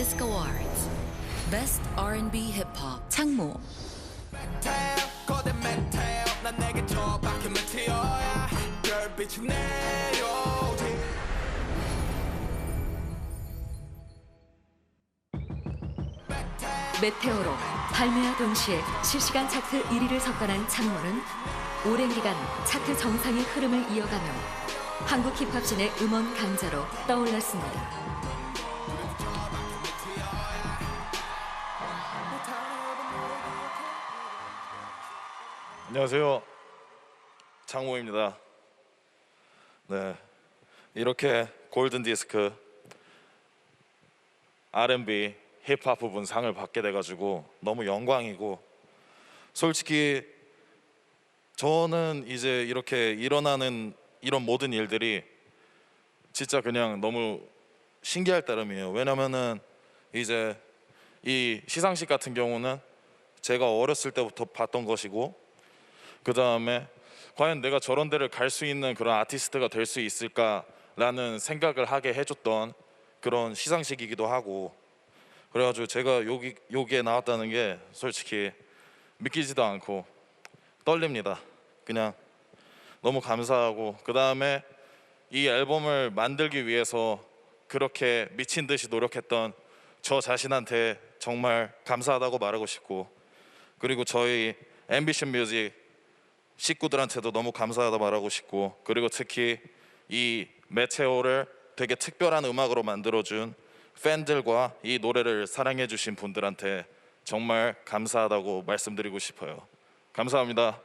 Disc Awards. Best R&B Hip Hop. 창모. 메테오로 발매와 동시에 실시간 차트 1위를 석권한 창모는 오랜 기간 차트 정상의 흐름을 이어가며 한국 힙합씬의 음원 강자로 떠올랐습니다. 안녕하세요. 장모입니다. 네. 이렇게 골든 디스크 R&B 힙합 부분 상을 받게 돼 가지고 너무 영광이고 솔직히 저는 이제 이렇게 일어나는 이런 모든 일들이 진짜 그냥 너무 신기할 따름이에요. 왜냐면은 이제 이 시상식 같은 경우는 제가 어렸을 때부터 봤던 것이고 그 다음에 과연 내가 저런 데를 갈 수 있는 그런 아티스트가 될 수 있을까라는 생각을 하게 해줬던 그런 시상식이기도 하고 그래가지고 제가 여기 여기에 나왔다는 게 솔직히 믿기지도 않고 떨립니다. 그냥 너무 감사하고 그 다음에 이 앨범을 만들기 위해서 그렇게 미친 듯이 노력했던 저 자신한테 정말 감사하다고 말하고 싶고 그리고 저희 앰비션 뮤직 식구들한테도 너무 감사하다 말하고 싶고 그리고 특히 이 메테오를 되게 특별한 음악으로 만들어준 팬들과 이 노래를 사랑해주신 분들한테 정말 감사하다고 말씀드리고 싶어요. 감사합니다.